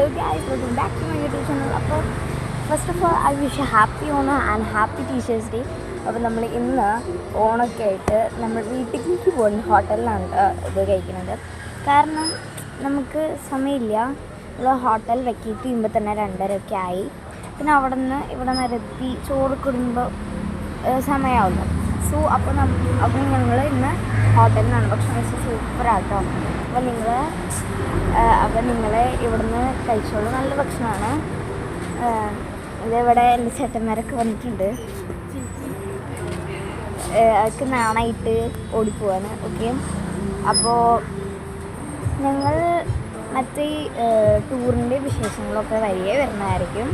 Hello guys welcome back to my YouTube channel അപ്പോൾ first of all I wish happy Onam and happy teachers day അപ്പോൾ നമ്മൾ ഇന്ന് ഓണൊക്കെ ആയിട്ട് നമ്മൾ വീട്ടിലേക്ക് പോകുന്ന ഹോട്ടലിലാണ് ഇത് കഴിക്കുന്നത്. കാരണം നമുക്ക് സമയമില്ല. നമ്മൾ ഹോട്ടൽ വെക്കിയിട്ട് ചെയ്യുമ്പോൾ തന്നെ രണ്ടരയൊക്കെ ആയി. പിന്നെ അവിടെ നിന്ന് ഇവിടെ നിരത്തി ചോറ് കൊടുക്കുമ്പോൾ സമയമാവുന്നു സോ അപ്പോൾ നമ്മൾ അപ്പോൾ ഞങ്ങൾ ഇന്ന് ഹോട്ടലിലാണ് ഭക്ഷണം കഴിച്ചത് സൂപ്പറാട്ടോ. അപ്പോൾ നിങ്ങൾ അപ്പോൾ നിങ്ങൾ ഇവിടുന്ന് കഴിച്ചോളൂ. നല്ല ഭക്ഷണമാണ്. ഇതിവിടെ എന്റെ ചേട്ടന്മാരൊക്കെ വന്നിട്ടുണ്ട്. അവർക്ക് നാണായിട്ട് ഓടിപ്പോവാണ്. ഓക്കെ? അപ്പോൾ ഞങ്ങൾ മറ്റേ ടൂറിന്റെ വിശേഷങ്ങളൊക്കെ വരികയെ വരുന്നതായിരിക്കും.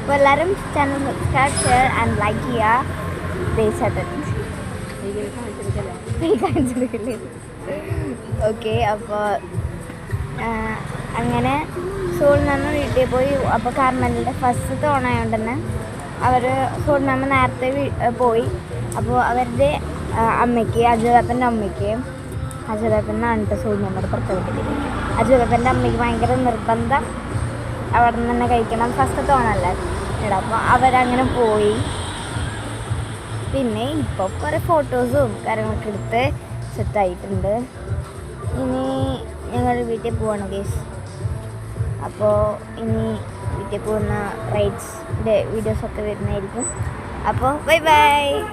അപ്പോൾ എല്ലാവരും channel subscribe share and like ചെയ്യുക. ദേശാട്ടൻ ഓക്കെ അപ്പോൾ അങ്ങനെ സോളിൽ നിന്ന് വീട്ടിൽ പോയി. അപ്പോൾ കാർമലിന്റെ ഫസ്റ്റ് തോണയുണ്ടെന്ന് അവർ സോളിൽ നിന്ന് നേരത്തെ പോയി. അപ്പോൾ അവരുടെ അമ്മയ്ക്ക് അജുവേപ്പന്റെ അമ്മയ്ക്ക് അജുവേപ്പനാണ് കേട്ടോ സോൾ മാമയുടെ പ്രത്യേകത്തിൽ അജുവേപ്പന്റെ അമ്മയ്ക്ക് ഭയങ്കര നിർബന്ധം അവിടെ നിന്ന് തന്നെ കഴിക്കണം ഫസ്റ്റ് തോണല്ലേ അപ്പോൾ അവരങ്ങനെ പോയി. പിന്നെ ഇപ്പോൾ കുറേ ഫോട്ടോസും കാര്യങ്ങളൊക്കെ എടുത്ത് സെറ്റായിട്ടുണ്ട് ഇനി ഞങ്ങൾ വീട്ടിൽ പോവാണ് ഗേസ് അപ്പോൾ ഇനി വീട്ടിൽ പോകുന്ന റൈഡ്സിന്റെ വീഡിയോസൊക്കെ വരുന്നതായിരിക്കും. അപ്പോൾ ബൈ ബൈ